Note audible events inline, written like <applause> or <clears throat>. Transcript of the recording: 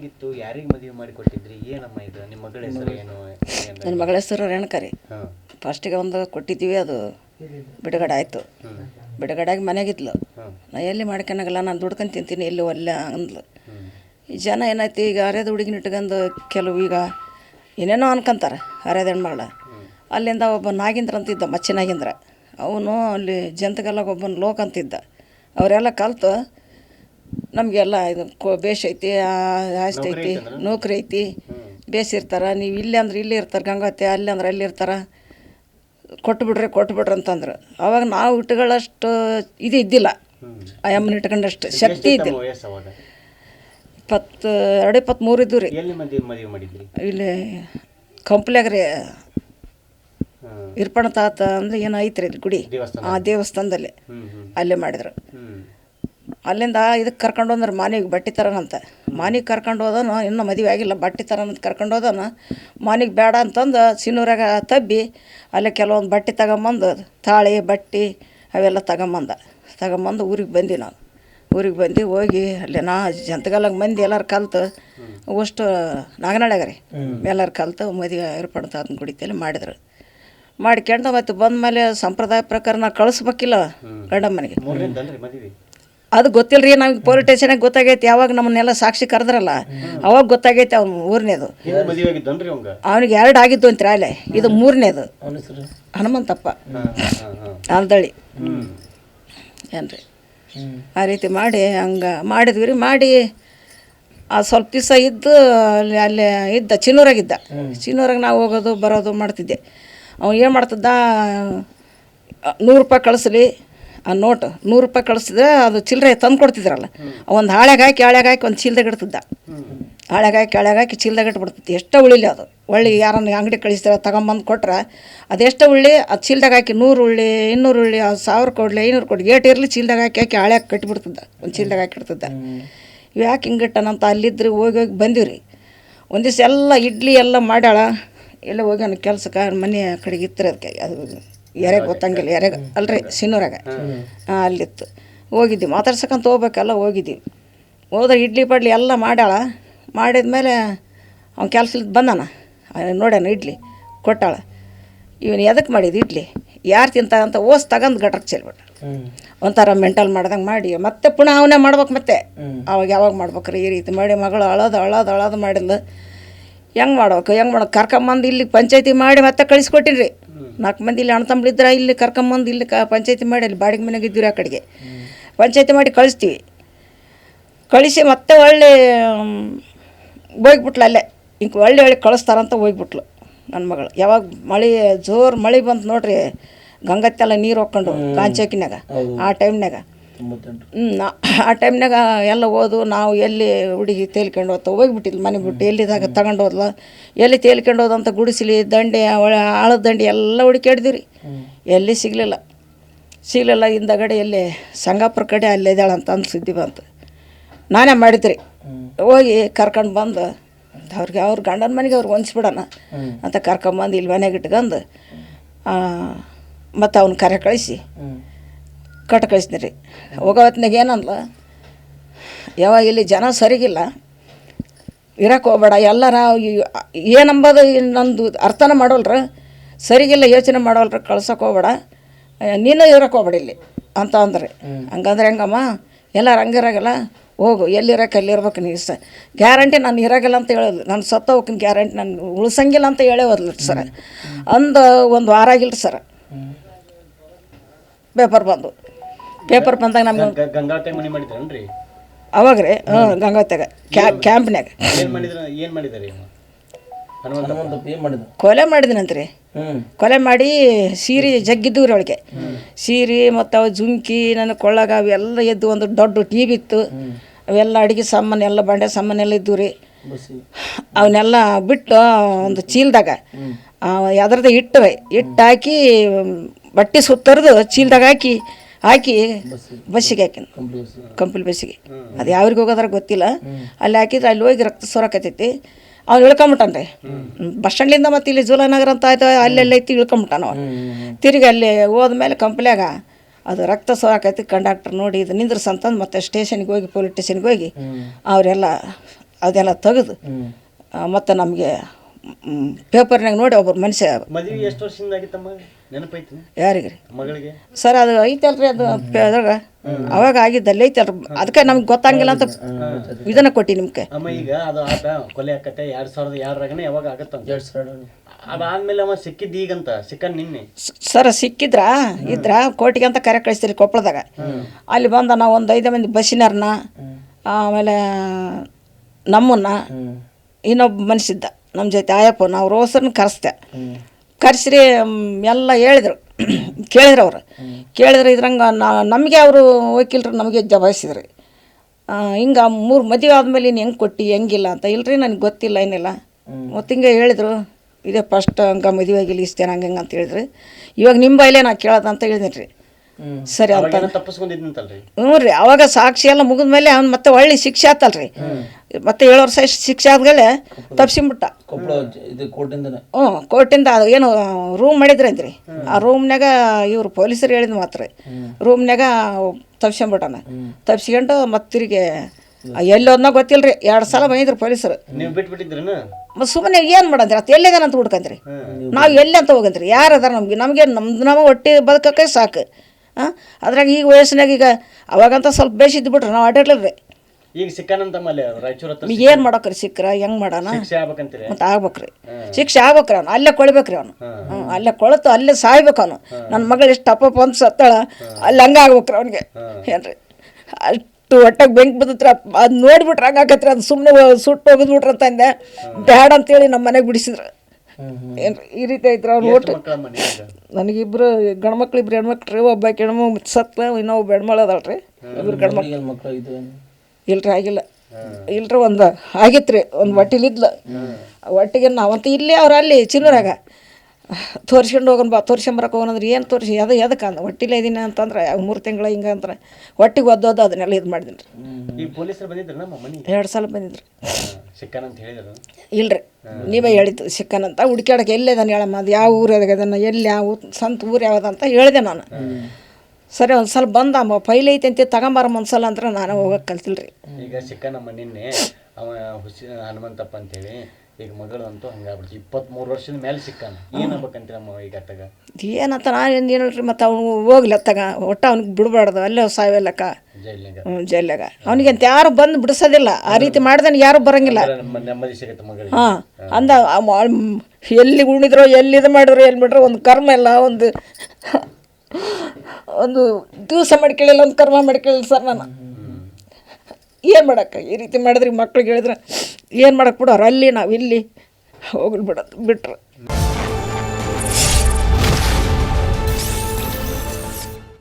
ಹೆಂಗಿತ್ತು ಯಾರಿಗೆ ಮದುವೆ ಮಾಡಿ ಕೊಟ್ಟಿದ್ರಿ? ಏನಮ್ಮ ಇದು? ನಿಮ್ಮ ಮಗಳ ಹೆಸರು ಏನು? ನನ್ನ ಮಗಳ ಹೆಸರು ರೇಣುಕರಿ ಹಾಂ. ಫಸ್ಟಿಗೆ ಒಂದು ಕೊಟ್ಟಿದ್ದೀವಿ ಅದು ಬಿಡುಗಡೆ ಆಯಿತು. ಬಿಡುಗಡೆ ಬಿಡುಗಡೆಯಾಗಿ ಮನೆಗಿದ್ಲು ನಾ ಎಲ್ಲಿ ಮಾಡ್ಕೊಳಗಲ್ಲ ನಾನು ದುಡ್ಕೊಂಡು ತಿಂತೀನಿ ಎಲ್ಲಿ ಒಲ್ಲೆ ಅಂದ್ಲು. ಈ ಜನ ಏನಾಯ್ತು ಈಗ ಅರೆದ ಹುಡುಗಿನ ಇಟ್ಕೊಂಡು ಕೆಲವು ಈಗ ಏನೇನೋ ಅನ್ಕೊಂತಾರೆ ಅರೆದ ಹೆಣ್ಮಗಳ. ಅಲ್ಲಿಂದ ಒಬ್ಬ ನಾಗೇಂದ್ರ ಅಂತಿದ್ದ ಮಚ್ಚಿ ನಾಗೇಂದ್ರ. ಅವನು ಅಲ್ಲಿ ಜಂತಗಲ್ಲ ಒಬ್ಬನ ಲೋಕ್ ಅಂತಿದ್ದ. ಅವರೆಲ್ಲ ಕಲ್ತು ನಮಗೆಲ್ಲ ಇದು ಕೋ ಬೇಷ್ ಐತಿ ಆ, ಆಸ್ತಿ ಐತಿ ನೌಕರಿ ಐತಿ. ಬೇಸ್ ಇರ್ತಾರೆ ನೀವು ಇಲ್ಲಿ ಅಂದ್ರೆ ಇಲ್ಲಿ ಇರ್ತಾರೆ ಗಂಗಾವತಿ ಅಲ್ಲಿ ಅಂದ್ರೆ ಅಲ್ಲಿ ಇರ್ತಾರೆ. ಕೊಟ್ಟು ಕೊಟ್ಬಿಡ್ರಿ ಅಂತಂದ್ರೆ ಬಿಡ್ರಿ ಅಂತಂದ್ರು. ಅವಾಗ ನಾವು ಇಟ್ಕೊಳ್ಳೋಷ್ಟು ಇದು ಇದ್ದಿಲ್ಲ. ಆ ಅಮ್ಮನ ಇಟ್ಕೊಂಡಷ್ಟು ಶಕ್ತಿ ಇದ್ದಿಲ್ಲ. ಇಪ್ಪತ್ತು ಎರಡು ಇಪ್ಪತ್ತ್ಮೂರು ಇದ್ದು ರೀ. ಇಲ್ಲಿ ಕಂಪ್ಲ್ಯಾಗ ರೀ. ಇರ್ಪಣ ತಾತ ಅಂದ್ರೆ ಏನು ಐತ್ರಿ ಇಲ್ಲಿ ಗುಡಿ. ಆ ದೇವಸ್ಥಾನದಲ್ಲಿ. ಅಲ್ಲೇ ಮಾಡಿದ್ರು. ಅಲ್ಲಿಂದ ಇದಕ್ಕೆ ಕರ್ಕೊಂಡು ಹೋದ್ರೆ ಮಾನಿಗೆ ಬಟ್ಟೆ ತರೋಣಂತ ಮಾನಿಗೆ ಕರ್ಕೊಂಡು ಹೋದನು ಇನ್ನೂ ಮದುವೆ ಆಗಿಲ್ಲ ಬಟ್ಟೆ ತರೋಣಂತ ಕರ್ಕೊಂಡು ಹೋದನು ಮಾನಿಗೆ ಬೇಡ ಅಂತಂದು ಸಿನ್ನೂರಾಗ ತಬ್ಬಿ ಅಲ್ಲೇ ಕೆಲವೊಂದು ಬಟ್ಟೆ ತಗೊಂಬಂದು ತಾಳಿ ಬಟ್ಟೆ ಅವೆಲ್ಲ ತಗೊಂಬಂದ. ತಗೊಂಬಂದು ಊರಿಗೆ ಬಂದು ನಾವು ಊರಿಗೆ ಬಂದು ಹೋಗಿ ಅಲ್ಲಿ ನಾ ಜಂತಗಲ್ಲಾಗ ಮಂದಿ ಎಲ್ಲರೂ ಕಲ್ತು ಅಷ್ಟು ನಾಗನಾಳ್ಯಾಗ ರೀ. ಎಲ್ಲರೂ ಕಲ್ತು ಮದುವೆ ಏರ್ಪಡ್ತ ಅದನ್ನ ಗುಡಿತಲ್ಲಿ ಮಾಡಿದ್ರು. ಮಾಡ್ಕೊಂಡು ಮತ್ತು ಬಂದಮೇಲೆ ಸಂಪ್ರದಾಯ ಪ್ರಕಾರ ನಾವು ಕಳಿಸ್ಬೇಕಿಲ್ಲ ಗಂಡಮ್ಮನಿಗೆ. ಅದು ಗೊತ್ತಿಲ್ಲ ರೀ ನಮ್ಗೆ ಪೊಲೀಸ್ ಸ್ಟೇಷನಾಗ ಗೊತ್ತಾಗೈತಿ ಯಾವಾಗ ನಮ್ಮನ್ನೆಲ್ಲ ಸಾಕ್ಷಿ ಕರೆದ್ರಲ್ಲ ಅವಾಗ ಗೊತ್ತಾಗೈತಿ ಅವ್ನ ಮೂರನೇದು. ಅವನಿಗೆ ಎರಡು ಆಗಿದ್ದು ಅಂತ ಅಲ್ಲೇ ಇದು ಮೂರನೇದು. ಹನುಮಂತಪ್ಪ. ಆಲ್ದಳ್ಳಿ ಏನ್ರಿ? ಆ ರೀತಿ ಮಾಡಿ ಹಂಗೆ ಮಾಡಿದ್ವಿ ರೀ ಮಾಡಿ ಆ ಸ್ವಲ್ಪ ದಿವಸ ಇದ್ದು ಅಲ್ಲಿ ಅಲ್ಲಿ ಇದ್ದ ಚಿನ್ನೂರಾಗಿದ್ದ. ಚಿನ್ನೂರಾಗ ನಾವು ಹೋಗೋದು ಬರೋದು ಮಾಡ್ತಿದ್ದೆ. ಅವ್ನು ಏನು ಮಾಡ್ತಿದ್ದ ನೂರು ರೂಪಾಯಿ ಕಳಿಸ್ಲಿ. ಆ ನೋಟ್ ನೂರು ರೂಪಾಯಿ ಕಳಿಸಿದ್ರೆ ಅದು ಚಿಲ್ಲರೆ ತಂದು ಕೊಡ್ತಿದ್ರಲ್ಲ ಒಂದು ಹಾಳೆಗೆ ಹಾಕಿ ಹಾಳೆಗೆ ಹಾಕಿ ಒಂದು ಚೀಲ್ದಾಗ ಇಡ್ತಿದ್ದ. ಹಾಳೆಗೆ ಹಾಕಿ ಹಾಳೆಗೆ ಹಾಕಿ ಚೀಲ್ದಾಗ ಇಟ್ಬಿಡ್ತಿತ್ತು ಎಷ್ಟೋ ಉಳಿಲಿ ಅದು. ಒಳ್ಳೆ ಯಾರನ್ನ ಅಂಗಡಿ ಕಳಿಸ್ತಾರೆ ತಗೊಂಬಂದು ಕೊಟ್ರೆ ಅದೆಷ್ಟು ಉಳ್ಳಿ ಅದು ಚೀಲ್ದಾಗ ಹಾಕಿ ನೂರು ಉಳ್ಳಿ ಇನ್ನೂರು ಉಳ್ಳಿ ಅದು ಸಾವಿರ ಕೊಡಲಿ ಐನೂರು ಕೊಡ್ಲಿ ಏಟ್ ಇರಲಿ ಚೀಲ್ದಾಗ ಹಾಕಿ ಹಾಕಿ ಹಾಳೆ ಕಟ್ಟಿಬಿಡ್ತಿದ್ದ ಒಂದು ಚೀಲ್ದಾಗ ಹಾಕಿ ಇಡ್ತಿದ್ದ. ಇವು ಯಾಕೆ ಹಿಂಗಿಟ್ಟನಂತ ಅಲ್ಲಿದ್ದರೆ ಹೋಗಿ ಹೋಗಿ ಬಂದೀವಿ ರೀ ಒಂದು ದಿವಸ ಎಲ್ಲ ಇಡ್ಲಿ ಎಲ್ಲ ಮಾಡ್ಯಾಳ. ಎಲ್ಲ ಹೋಗ್ಯಾನ ಕೆಲ್ಸಕ್ಕೆ ಮನೆ ಕಡೆಗೆ ಇತ್ತು ಅದಕ್ಕೆ ಅದು ಎರೆಗೆ ಗೊತ್ತಂಗಿಲ್ಲ ಎರೆಗೆ ಅಲ್ರಿ ಸಿನ್ನೂರಾಗ ಹಾಂ ಅಲ್ಲಿತ್ತು. ಹೋಗಿದ್ವಿ ಮಾತಾಡ್ಸಕಂತ ಹೋಗ್ಬೇಕಲ್ಲ ಹೋಗಿದ್ವಿ. ಹೋದ್ರೆ ಇಡ್ಲಿ ಪಡ್ಲಿ ಎಲ್ಲ ಮಾಡ್ಯಾಳ. ಮಾಡಿದ್ಮೇಲೆ ಅವ್ನು ಕೆಲ್ಸಕ್ಕೆ ಬಂದಾನ. ನೋಡ್ಯಾನ ಇಡ್ಲಿ ಕೊಟ್ಟಾಳ. ಇವನು ಎದಕ್ಕೆ ಮಾಡಿದ್ದು ಇಡ್ಲಿ? ಯಾರು ತಿಂತಾರೆ ಅಂತ ಓಸ್ ತಗೊಂಡು ಗಟ್ರಕ್ಕೆ ಚೆಲ್ಬಿಟ್ಟ ಒಂಥರ ಮೆಂಟಲ್ ಮಾಡ್ದಂಗೆ ಮಾಡಿ ಮತ್ತೆ ಪುನಃ ಅವನೇ ಮಾಡ್ಬೇಕು ಮತ್ತೆ. ಅವಾಗ ಯಾವಾಗ ಮಾಡ್ಬೇಕ್ರಿ ಈ ರೀತಿ ಮಾಡಿ ಮಗಳು ಅಳೋದು ಅಳೋದು ಅಳೋದು ಮಾಡಿದ್ಲು. ಹೆಂಗೆ ಮಾಡ್ಬೇಕು ಹೆಂಗೆ ಮಾಡೋಕೆ ಕರ್ಕೊಂಬಂದು ಇಲ್ಲಿ ಪಂಚಾಯತಿ ಮಾಡಿ ಮತ್ತೆ ಕಳಿಸ್ಕೊಟ್ಟಿನಿ ರೀ ನಾಲ್ಕು ಮಂದಿ ಇಲ್ಲಿ ಅಣ್ಣ ತಮ್ಮಳಿದ್ರೆ ಇಲ್ಲಿ ಕರ್ಕೊಂಬಂದು ಇಲ್ಲಿ ಕ ಪಂಚಾಯತಿ ಮಾಡಿ ಅಲ್ಲಿ ಬಾಡಿಗೆ ಮನೆಗೆ ಇದ್ದೀವಿ ಆ ಕಡೆಗೆ. ಪಂಚಾಯತಿ ಮಾಡಿ ಕಳಿಸ್ತೀವಿ. ಕಳಿಸಿ ಮತ್ತೆ ಒಳ್ಳೆ ಹೋಗ್ಬಿಟ್ಲು ಅಲ್ಲೇ. ಹಿಂಗೆ ಒಳ್ಳೆ ಒಳ್ಳೆ ಕಳಿಸ್ತಾರಂತ ಹೋಗ್ಬಿಟ್ಲು ನನ್ನ ಮಗಳು. ಯಾವಾಗ ಮಳೆ ಜೋರು ಮಳೆ ಬಂತು ನೋಡ್ರಿ ಗಂಗತ್ತೆಲ್ಲ ನೀರು ಹೊಕ್ಕೊಂಡು ಕಾಂಚೋಕಿನಾಗ ಆ ಟೈಮ್ನಾಗ ಹ್ಞೂ ಆ ಟೈಮ್ನಾಗ ಎಲ್ಲ ಓದು ನಾವು ಎಲ್ಲಿ ಹುಡುಗಿ ತೇಲ್ಕೊಂಡು ಹೋಗ್ತಾ ಹೋಗ್ಬಿಟ್ಟಿದ್ಲು ಮನೆ ಬಿಟ್ಟು ಎಲ್ಲಿದಾಗ ತಗೊಂಡು ಹೋದ್ಲ ಎಲ್ಲಿ ತೇಲ್ಕೊಂಡು ಹೋದಂತ ಗುಡಿಸಲಿ ದಂಡೆ ಆಳದ ದಂಡೆ ಎಲ್ಲ ಹುಡುಕಾಡಿದ್ವಿ ರೀ ಎಲ್ಲಿ ಸಿಗಲಿಲ್ಲ. ಸಿಗಲಿಲ್ಲ ಹಿಂದಗಡೆ ಎಲ್ಲಿ ಸಂಗಾಪುರ ಕಡೆ ಅಲ್ಲಿ ಇದ್ದಾಳೆ ಅಂತ ಅಂದ್ ಸುದ್ದಿ ಬಂತು. ನಾನೇ ಮಾಡಿದ್ರಿ. ಹೋಗಿ ಕರ್ಕೊಂಡು ಬಂದು. ಅವ್ರಿಗೆ ಅವ್ರ ಗಂಡನ ಮನೆಗೆ ಅವ್ರಿಗೆ ಹೊಂಚ್ಬಿಡೋಣ ಅಂತ ಕರ್ಕೊಂಬಂದು ಇಲ್ಲಿ ಮನೆಗೆ ಇಟ್ಕೊಂಡು ಮತ್ತು ಅವ್ನ ಕರೆ ಕಳಿಸಿ. ಕಟ್ ಕಳಿಸ್ತೀನಿ ರೀ ಹೋಗೋ ಹೊತ್ನಾಗ ಏನಂದ್ಲ? ಯಾವಾಗ ಇಲ್ಲಿ ಜನ ಸರಿಗಿಲ್ಲ. ಇರಕ್ಕೆ ಹೋಗ್ಬೇಡ. ಎಲ್ಲರ ಏನಂಬೋದು ನಂದು ಅರ್ಥನ ಮಾಡೋಲ್ರ? ಸರಿಗಿಲ್ಲ ಯೋಚನೆ ಮಾಡೋಲ್ರ ಕಳ್ಸೋಕೆ ಹೋಗ್ಬೇಡ. ನೀನು ಇರಕ್ಕೆ ಹೋಗ್ಬೇಡ ಇಲ್ಲಿ ಅಂತ ಅಂದ್ರೆ. ಹಂಗಂದ್ರೆ ಹೆಂಗಮ್ಮ? ಎಲ್ಲರೂ ಹಂಗಿರಾಗಲ್ಲ? ಹೋಗು ಎಲ್ಲಿರಕ್ಕೆ ಅಲ್ಲಿ ನೀವು ನೀ ಸ. ಗ್ಯಾರಂಟಿ ನಾನು ಇರಾಗಿಲ್ಲ ಅಂತ ಹೇಳೋದು. ನಾನು ಸತ್ತ ಹೋಗಿನ ಗ್ಯಾರಂಟಿ ನಾನು ಉಳ್ಸಂಗಿಲ್ಲ ಅಂತ ಹೇಳೇ ಹೋದ್ಲ ಸರ್. ಅಂದ ಒಂದು ವಾರ ಆಗಿಲ್ಲ ಸರ್. ಪೇಪರ್ ಬಂದು. ಪೇಪರ್ ಬಂದಾಗ ನಮ್ಗೆ ಗಂಗಾವತಿ ಮನೆ ಮಾಡಿದ್ರನ್ರಿ? ಅವಾಗ ರೀ ಹ್ಞೂ ಗಂಗಾವತ್ಯಾಗ ಕ್ಯಾ ಕ್ಯಾಂಪ್ನ್ಯಾಗ. ಏನು ಮಾಡಿದ್ರ ಏನು ಮಾಡಿದಾರೆ ಕೊಲೆ ಮಾಡಿದಿನಂತ್ರಿ. ಹ್ಮ್. ಕೊಲೆ ಮಾಡಿ ಸೀರೆ ಜಗ್ಗಿದ್ದು ರೀ ಅವಳಿಗೆ. ಸೀರೆ ಮತ್ತು ಅವು ಜುಮ್ಕಿ ನನ್ನ ಕೊಳ್ಳಾಗ ಅವೆಲ್ಲ ಎದ್ದು ಒಂದು ದೊಡ್ಡ ಟಿ ವಿ ಇತ್ತು. ಅವೆಲ್ಲ ಅಡುಗೆ ಸಾಮಾನು ಎಲ್ಲ ಬಂಡೆ ಸಾಮಾನು ಎಲ್ಲ ಇದ್ದು ರೀ ಅವನ್ನೆಲ್ಲ ಬಿಟ್ಟು ಒಂದು ಚೀಲದಾಗ ಎದ್ರದ ಇಟ್ಟವೆ ಇಟ್ಟು ಹಾಕಿ ಬಟ್ಟೆ ಸುತ್ತರ್ದು ಚೀಲದಾಗ ಹಾಕಿ ಹಾಕಿ ಬಸ್ಸಿಗೆ. ಹಾಕಿನ ಕಂಪ್ಲಿ ಬಸ್ಸಿಗೆ. ಅದು ಯಾವ್ರಿಗೆ ಹೋಗೋದ್ರ ಗೊತ್ತಿಲ್ಲ. ಅಲ್ಲಿ ಹಾಕಿದ್ರೆ ಅಲ್ಲಿ ಹೋಗಿ ರಕ್ತ ಸೋರಕತ್ತೈತಿ. ಅವ್ನು ಇಳ್ಕೊಂಬಿಟ್ಟಾನ್ರಿ. ಬಸ್ ಸ್ಟ್ಯಾಂಡ್ಲಿಂದ ಮತ್ತೆ ಇಲ್ಲಿ ಜೂಲಾನಗರ ಅಂತ ಆಯ್ತು ಅಲ್ಲೆಲ್ಲ ಐತಿ ಇಳ್ಕೊಂಬಿಟ್ಟಾನ ಅವ ತಿರುಗಿ ಅಲ್ಲಿ ಹೋದ್ಮೇಲೆ ಕಂಪ್ಲ್ಯಾಗ ಅದು ರಕ್ತ ಸೊರಕೈತಿ ಕಂಡಕ್ಟರ್ ನೋಡಿ ಇದು ನಿಂದ್ರಸ್ ಅಂತಂದು ಮತ್ತೆ ಸ್ಟೇಷನ್ಗೆ ಹೋಗಿ ಪೊಲೀಸ್ ಸ್ಟೇಷನ್ಗೆ ಹೋಗಿ ಅವರೆಲ್ಲ ಅದೆಲ್ಲ ತೆಗೆದು ಮತ್ತು ನಮಗೆ ಪೇಪರ್ನಾಗ ನೋಡಿ ಒಬ್ಬರು ಮನುಷ್ಯ ಮದುವೆ ಎಷ್ಟು ವರ್ಷದಿಂದ ಆಗಿತ್ತಮ್ಮ ನೆನಪೈತಿ ಯಾರಿಗೆ ರೀ ಮಗಳಿಗೆ? ಸರ್ ಅದು ಐತಲ್ರಿ ಅದು ಅದ್ರಾಗ. ಅವಾಗ ಆಗಿದ್ದಲ್ಲಿ ಐತಲ್ರಿ. ಅದಕ್ಕೆ ನಮ್ಗೆ ಗೊತ್ತಾಗಿಲ್ಲ ಅಂತ ಇದನ್ನ ಕೊಟ್ಟಿ ನಿಮ್ಗೆ. ಅಮ್ಮ ಈಗ ಅದು ಆತ ಕೊಲೆ ಆಕತ್ತೆ ಎರಡ್ ಸಾವಿರದ ಎರಡರಾಗನೆ ಯಾವಾಗ ಆಗತ್ತ ಎರಡು ಸಾವಿರ ಅದಾದ್ಮೇಲೆ ಅವ ಸಿಕ್ಕಿದ್ದು ಈಗಂತ ಸಿಕ್ಕ ನಿನ್ನೆ. ಸರ್ ಸಿಕ್ಕಿದ್ರ? ಇದ್ರ? ಕೋಟಿಗೆ ಅಂತ ಕರೆ ಕಳಿಸ್ತೀರಿ ಕೊಪ್ಪಳದಾಗ. ಅಲ್ಲಿ ಬಂದ ನಾವು ಒಂದು ಐದು ಮಂದಿ ಬಸ್ಸಿನರ್ನ ಆಮೇಲೆ ನಮ್ಮನ್ನ ಇನ್ನೊಬ್ಬ ಮನುಷ್ಯಿದ್ದ ನಮ್ಮ ಜೊತೆ ಆಯಪ್ಪ ನಾವು ರೋಸರ್ನ ಕರೆಸ್ದೆ. ಕರೆಸ್ರಿ ಎಲ್ಲ ಹೇಳಿದ್ರು. <clears throat> ಕೇಳಿದ್ರು ಅವರು. ಕೇಳಿದ್ರೆ ಇದ್ರಂಗೆ ನಮಗೆ ಅವರು ವಕೀಲರು ನಮಗೆ ಜವಾಯಿಸಿದ್ರಿ ಹಿಂಗೆ ಮೂರು ಮದುವೆ ಆದಮೇಲೆ ನೀನು ಹೆಂಗೆ ಕೊಟ್ಟು ಹೆಂಗಿಲ್ಲ ಅಂತ? ಇಲ್ರಿ ನನಗೆ ಗೊತ್ತಿಲ್ಲ ಏನಿಲ್ಲ. ಮತ್ತು ಹಿಂಗೆ ಹೇಳಿದರು. ಇದೇ ಫಸ್ಟ್ ಹಂಗೆ ಮದುವೆ ಆಗಿಲ್ಲ ಇಷ್ಟೇನ ಹಂಗೆ ಹಂಗೆ ಅಂತ ಹೇಳಿದ್ರಿ. ಇವಾಗ ನಿಮ್ಮ ಬೈಲೇ ನಾ ಕೇಳೋದಂತ ಹೇಳಿದ್ರಿ ಸರಿ ಅಂತ ಹ್ಞೂ ರೀ ಅವಾಗ ಸಾಕ್ಷಿ ಎಲ್ಲ ಮುಗಿದ ಮೇಲೆ ಅವ್ನು ಮತ್ತೆ ಒಳ್ಳೆ ಶಿಕ್ಷೆ ಆತಲ್ರಿ. ಮತ್ತೆ ಏಳು ವರ್ಷ ಶಿಕ್ಷೆ ಆದ್ಮೇಲೆ ತಪ್ಸಿಂಬಿಟ್ಟ. ಕೊಪ್ಪಳ ಇದು ಹ್ಞೂ ಕೋರ್ಟಿಂದ ಅದು ಏನು ರೂಮ್ ಮಾಡಿದ್ರಂತ್ರಿ. ಆ ರೂಮ್ನಾಗ ಇವರು ಪೊಲೀಸರು ಹೇಳಿದ್ ಮಾತ್ರ. ರೂಮ್ನಾಗ ತಪ್ಸ್ಕೊಂಬಿಟ್ಟಾನ ತಪ್ಸ್ಕೊಂಡು ಮತ್ತೆ ತಿರುಗಿ ಎಲ್ಲೋದ್ನ ಗೊತ್ತಿಲ್ಲ ರೀ ಎರಡು ಸಲ ಬಂದಿದ್ರು ಪೊಲೀಸರು. ನೀವು ಬಿಟ್ಬಿಟ್ಟಿದ್ರೇನು? ಸುಮ್ಮನೆ ಏನು ಮಾಡಂದ್ರಿ ಅತ್ತ ಎಲ್ಲಿದಾನ ಅಂತ ಹುಡ್ಕಂದ್ರಿ ನಾವು ಎಲ್ಲಿ ಅಂತ ಹೋಗಂದ್ರಿ ಯಾರು ಅದಾರ ನಮ್ಗೆ? ನಮಗೆ ನಮ್ದು ನಾವು ಹೊಟ್ಟೆ ಬದುಕಕ್ಕೆ ಸಾಕು. ಹಾಂ ಅದ್ರಾಗ ಈಗ ವಯಸ್ಸಿನಾಗ ಈಗ ಅವಾಗಂತ ಸ್ವಲ್ಪ ಬೇಷ್ ಬಿಟ್ರೆ ನಾವು ಅಡ್ಡಿರ್ಲಿಲ್ಲ ಈಗ ಸಿಕ್ಕನಂತಮ್ಮಲ್ಲಿ ರಾಯಚೂರ್ ಹತ್ರ ಏನು ಮಾಡೋಕ್ರಿ ಸಿಕ್ಕ್ರ? ಹೆಂಗೆ ಮಾಡೋಣ? ಶಿಕ್ಷೆ ಆಗ್ಬೇಕಂತೀರಿ? ಮತ್ತು ಆಗ್ಬೇಕ್ರಿ. ಶಿಕ್ಷೆ ಆಗ್ಬೇಕ್ರಿ ಅವ್ನು. ಅಲ್ಲೇ ಕೊಳ್ಬೇಕ್ರಿ ಅವನು. ಹ್ಞೂ ಅಲ್ಲೇ ಕೊಳತು ಅಲ್ಲೇ ಸಾಯ್ಬೇಕು ಅವನು. ನನ್ನ ಮಗಳು ಎಷ್ಟು ಅಪ್ಪ ಅಂತ ಸತ್ತಾಳ ಅಲ್ಲಿ ಹಂಗೆ ಆಗ್ಬೇಕ್ರಿ ಅವನಿಗೆ. ಏನ್ರಿ? ಅಷ್ಟು ಹೊಟ್ಟೆಗೆ ಬೆಂಕಿ ಬಿದ್ದತ್ರ. ಅದು ನೋಡ್ಬಿಟ್ರೆ ಹಂಗಾಕತ್ರಿ. ಅದು ಸುಮ್ಮನೆ ಸುಟ್ಟು ಹೋಗಿದ್ಬಿಟ್ರೆ ಅಂತಂದೆ. ಬ್ಯಾಡ ಅಂತೇಳಿ ನಮ್ಮ ಮನೆಗೆ ಬಿಡಿಸಿದ್ರು. ಏನ್ರಿ ಈ ರೀತಿ ಐತ್ರ ಅವ್ರು ಒಟ್ಟು ನನಗಿಬ್ರು ಗಂಡ್ಮಕ್ಳು ಇಬ್ರು ಹೆಣ್ಮಕ್ಳು ರೀ ಒಬ್ಬ ಹೆಣ್ಮ ಸತ್ಲ ಇನ್ನೊಬ್ಬ ಹೆಣ್ಮಳು ಅದಾಳ್ರಿ ಇಬ್ರು ಗಂಡ್ಮಕ್ಳು ಇಲ್ರಿ ಆಗಿಲ್ಲ. ಇಲ್ರಿ ಒಂದು ಆಗಿತ್ತು ರೀ ಒಂದು ಹೊಟ್ಟಿಲಿದ್ಲು ಒಟ್ಟಿಗೆ ನಾವಂತ ಇಲ್ಲೇ ಅವ್ರು ಅಲ್ಲಿ ಚಿನ್ನೂರಾಗ. ತೋರ್ಸ್ಕೊಂಡು ಹೋಗೋಣ ಬಾ ತೋರಿಸ್ಕೊಂಬರಕ್ಕೆ ಹೋಗೋಣ ಅಂದ್ರೆ ಏನು ತೋರಿಸಿ ಅದು ಎದಕ್ಕೆ ಅಂದ್ರೆ ಹೊಟ್ಟಿಲೇ ಇದೀನಿ ಅಂತಂದ್ರೆ ಮೂರು ತಿಂಗಳ ಹಿಂಗೆ ಅಂದ್ರೆ. ಒಟ್ಟಿಗೆ ಒದ್ದೋದು ಅದನ್ನೆಲ್ಲ ಇದು ಮಾಡಿದ್ದೀನಿ ರೀ ಈ ಪೊಲೀಸರು ಬಂದಿದ್ರು ನಮ್ಮ ಮನೆಗೆ ಎರಡು ಸಲ ಬಂದಿದ್ರು. ಸಿಕ್ಕಾನಂತ ಹೇಳಿದ್ರು ಇಲ್ರಿ ನೀವೇ ಹೇಳಿದ್ದು ಸಿಕ್ಕನಂತ. ಹುಡ್ಕ್ಯಾಡಕ್ಕೆ ಎಲ್ಲಿದಾನೆ ಹೇಳಮ್ಮ? ಅದು ಯಾವ ಊರು ಅದನ್ನು? ಎಲ್ಲಿ ಯಾವ ಸ್ವಂತ ಊರು ಅಂತ ಹೇಳಿದೆ ನಾನು. ಸರಿ ಒಂದು ಸಲ ಬಂದಮ್ಮ. ಫೈಲ್ ಐತೆ ಅಂತ ತಗೊಂಬಾರಮ್ಮ ಒಂದು ಸಲ ಅಂದ್ರೆ ನಾನು ಹೋಗಕ್ಕೆ ಕಲ್ತಿಲ್ರಿ. ಈಗ ಸಿಕ್ಕನಮ್ಮ ನಿನ್ನೆ ಅವ ಹುಸಿ ಹನುಮಂತಪ್ಪ ಅಂತೇಳಿ ಈಗ ಮಗಳಂತೂ ಹಂಗಾಗ್ಬಿಡ್ತು ಇಪ್ಪತ್ಮೂರು ವರ್ಷದ ಮೇಲೆ ಸಿಕ್ಕಾನ. ಏನಾಗ್ಬೇಕಂತೀರಮ್ಮ ಈಗ ಅತ್ತಾಗ ಏನಂತ ನಾನು ಏನು ಹೇಳ್ರಿ ಮತ್ತು ಅವನು ಹೋಗ್ಲಿ ಅತ್ತಾಗ. ಒಟ್ಟು ಅವ್ನಿಗೆ ಬಿಡಬಾರ್ದು. ಅಲ್ಲೇ ಸಾಯವೆಲ್ಲಕ್ಕ ಜೈಲ್ನಾಗ. ಹ್ಞೂ ಜೈಲಾಗ ಅವನಿಗೆ ಅಂತ ಯಾರು ಬಂದು ಬಿಡಿಸೋದಿಲ್ಲ. ಆ ರೀತಿ ಮಾಡ್ದಾನೆ ಯಾರು ಬರಂಗಿಲ್ಲ. ನಮ್ಮ ನೆಮ್ಮದಿ ಸಿಗುತ್ತೆ ಮಗಳಿಗೆ. ಹಾಂ ಅಂದ ಎಲ್ಲಿ ಉಣಿದ್ರು ಎಲ್ಲಿ ಇದು ಮಾಡಿದ್ರು ಎಲ್ಲಿ ಬಿಟ್ರು ಒಂದು ಕರ್ಮ ಇಲ್ಲ. ಒಂದು ಒಂದು ದಿವಸ ಮಾಡ್ಕೊಳ್ಳಿಲ್ಲ ಒಂದು ಕರ್ಮ ಮಾಡ್ಕೊಳ್ಳಿಲ್ಲ ಸರ್ ನಾನು. ಏನು ಮಾಡಕ್ಕ? ಈ ರೀತಿ ಮಾಡಿದ್ರೆ ಮಕ್ಳಿಗೆ ಹೇಳಿದ್ರೆ ಏನು ಮಾಡಕ್ಕೆ ಬಿಡೋರು? ಅಲ್ಲಿ ನಾವು ಇಲ್ಲಿ ಹೋಗ್ಲಿ ಬಿಡೋದು ಬಿಟ್ರು.